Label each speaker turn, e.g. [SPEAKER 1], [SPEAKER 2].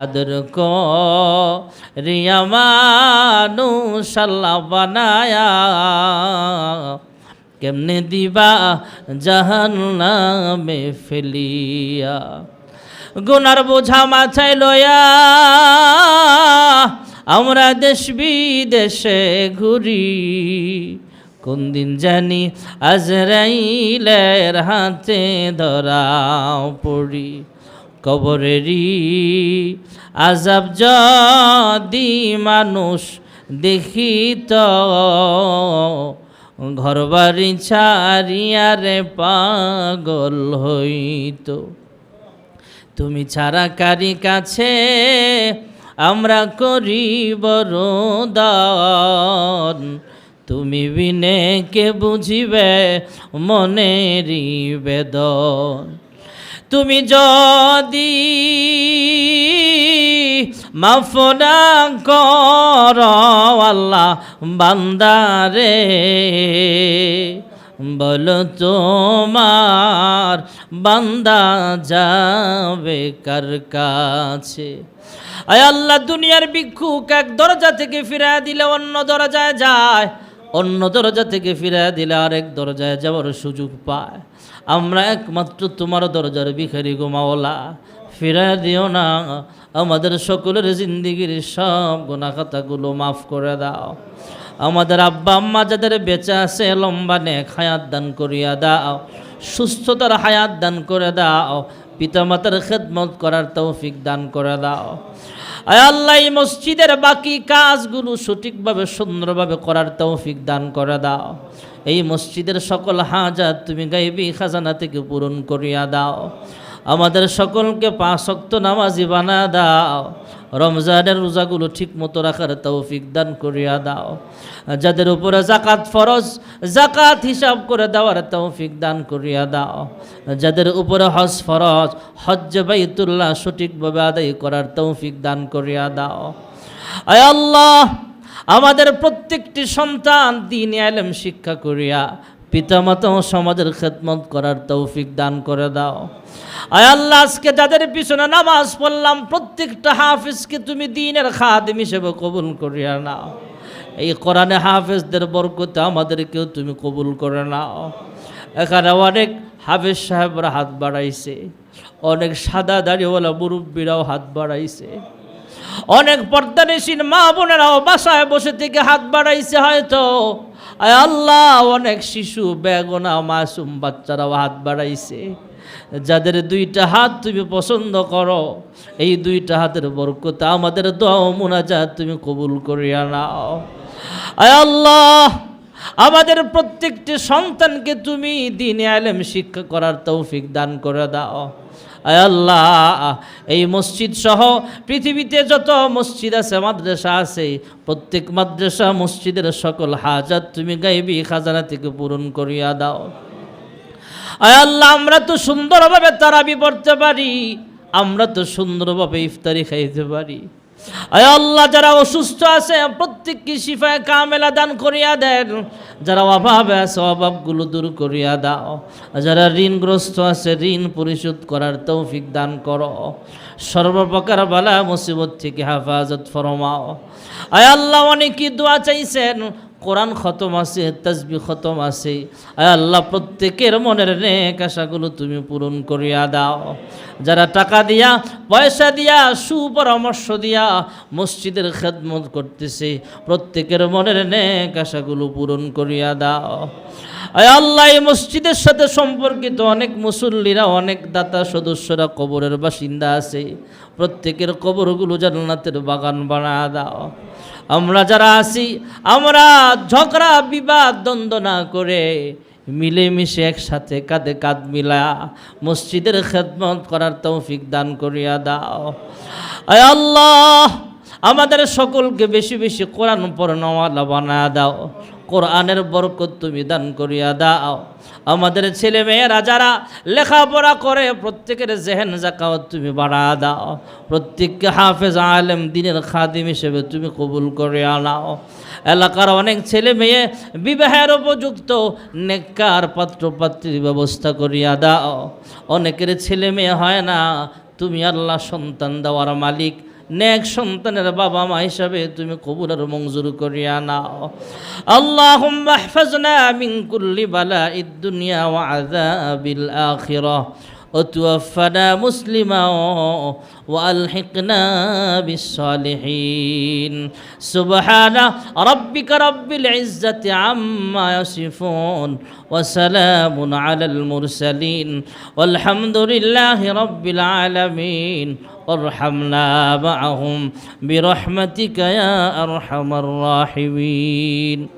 [SPEAKER 1] আদর রিয়া মানুষ আল্লাহ বানায়া, কেমনে দিবা জাহান নামে ফেলিয়া? গুনার বোঝা মাথায় লয়া আমরা দেশ বিদেশে ঘুরি। কোন দিন জানি আজরাইলের হাতে ধরাও পড়ি। কবরেরই আজাব যদি মানুষ দেখিত ঘর বাড়ি ছাড়িয়ারে পাগল হইত। তুমি ছাড়া কারি কাছে আমরা করি বরদান তুমি বিনে কে বুঝিবে মনেরই বেদন। তুমি যদি মাফনা কর, আল্লাহ বান্দারে, বলো তোমার বান্দা যাবে কার কাছে? আয় আল্লাহ, দুনিয়ার ভিক্ষুক এক দরজা থেকে ফিরে দিলে অন্য দরজায় যায়। অন্য দরজা থেকে ফিরে দিলে আরেক দরজায় যাওয়ার সুযোগ পায়। আমরা একমাত্র তোমার দরজার ভিখারি গোমাওলা ফিরে দিও না, আমাদের সকলের জিন্দিগির সব গুণাখাতাগুলো মাফ করে দাও। আমাদের আব্বা আম্মা যাদের বেঁচে আছে, লম্বা নেক হায়াত দান করিয়া দাও। সুস্থতার হায়াত দান করে দাও। পিতামাতার খেদমত করার তৌফিক দান করে দাও। আয় আল্লাহ, এই মসজিদের বাকি কাজগুলো সঠিকভাবে, সুন্দরভাবে করার তৌফিক দান করে দাও। এই মসজিদের সকল হাজাত তুমি গাইবি খাজানা থেকে পূরণ করিয়া দাও। আমাদের সকলকে পাঁচক্ত নামাজি বানা দাও। রমজানের রোজাগুলো ঠিক মতো রাখার তৌফিক দান করিয়া দাও। যাদের উপরে জাকাত ফরজ জাকাত হিসাব করে দেওয়ার তৌফিক দান করিয়া দাও। যাদের উপরে হজ ফরজ, হজ্জ বাইতুল্লাহ সঠিকভাবে আদায় করার তৌফিক দান করিয়া দাও। আয় আল্লাহ, আমাদের প্রত্যেকটি সন্তান দিন আলেম শিক্ষা করিয়া পিতামাতা ও সমাজের খেদমত করার তৌফিক দান করে দাও। আয় আল্লাহ, আজকে যাদের পিছনে নামাজ পড়লাম, প্রত্যেকটা হাফিজকে তুমি দিনের খাদিম হিসেবে কবুল করিয়া নাও। এই কোরআনে হাফেজদের বরকতে আমাদেরকেও তুমি কবুল করে নাও। এখানে অনেক হাফেজ সাহেবরা হাত বাড়াইছে। অনেক সাদা দাড়িওয়ালা মুরব্বীরাও হাত বাড়াইছে। অনেক পর্দানিসীন মা বোনেরাও বাসায় বসে থেকে হাত বাড়াইছে হয়তো। আয় আল্লাহ, অনেক শিশু, বেগনা, মাসুম বাচ্চারাও হাত বাড়াইছে। যাদের দুইটা হাত তুমি পছন্দ করো, এই দুইটা হাতের বরকতে আমাদের দোয়া মুনাজাত তুমি কবুল করিয়া নাও। আয় আল্লাহ, আমাদের প্রত্যেকটি সন্তানকে তুমি দিনে আলেম শিক্ষা করার তৌফিক দান করে দাও। আল্লাহ, এই মসজিদ সহ পৃথিবীতে যত মসজিদ আছে, মাদ্রাসা আছে, প্রত্যেক মাদ্রাসা মসজিদের সকল হাজার তুমি গাইবি খাজানা থেকে পূরণ করিয়া দাও। আল্লাহ, আমরা তো সুন্দরভাবে তারাবি পড়তে পারি, আমরা তো সুন্দরভাবে ইফতারি খাইতে পারি। আল্লাহ, যারা অসুস্থ আছে, প্রত্যেককে শিফায় কামেলা দান করিয়া দেন। যারা অভাবে আছে, অভাবগুলো দূর করিয়া দাও। যারা ঋণগ্রস্ত আছে, ঋণ পরিশোধ করার তৌফিক দান করো। সর্বপ্রকার বালা মুসিবত থেকে হেফাজত ফরমাও। আয় আল্লাহ, অনেকই দোয়া চাইছেন, কোরআন খতম আছে তসবি খতম আছে। আয় আল্লাহ, প্রত্যেকের মনের নেক আশাগুলো তুমি পূরণ করিয়া দাও। যারা টাকা দিয়া, পয়সা দিয়া, সুপরামর্শ দিয়া মসজিদের খেদমত করতেছে, প্রত্যেকের মনের নেক আশাগুলো পূরণ করিয়া দাও। আল্লাহ, এই মসজিদের সাথে সম্পর্কিত অনেক মুসল্লিরা, অনেক দাতা সদস্যরা, কবরের বাসিন্দা আছে। প্রত্যেকের কবরগুলো জান্নাতের বাগান বানা দাও। আমরা যারা আছি, আমরা ঝগড়া, বিবাদ, দ্বন্দ্ব না করে মিলেমিশে একসাথে কাঁধে কাঁধ মিলা মসজিদের খেদমত করার তৌফিক দান করিয়া দাও। আল্লাহ, আমাদের সকলকে বেশি বেশি কোরআন পড়ানোওয়ালা বানা দাও। কোরআনের বরকত তুমি দান করিয়া দাও। আমাদের ছেলে মেয়েরা যারা লেখাপড়া করে, প্রত্যেকের জেহেন জাকাওয়াত তুমি বাড়া দাও। প্রত্যেককে হাফেজ, আলেম, দিনের খাদিম হিসেবে তুমি কবুল করে আনাও এলাকার অনেক ছেলে মেয়ে বিবাহের উপযুক্ত নেককার পাত্র পাত্রীর ব্যবস্থা করিয়া দাও। অনেকের ছেলে মেয়ে হয় না, তুমি আল্লাহ সন্তান দেওয়ার মালিক নেক সন্তানের বাবা মা হিসাবে তুমি কবুল আর মঞ্জুর করিয়া নাও আল্লাহুম্মা ইহফাজনা মিন কুল্লি বালাইদ দুনিয়া ওয়া আযাবিল আখিরাহ وتوفنا مسلما والحقنا بالصالحين سبحان ربك رب العزه عما يصفون وسلام على المرسلين والحمد لله رب العالمين وارحمنا معهم برحمتك يا أرحم الراحمين.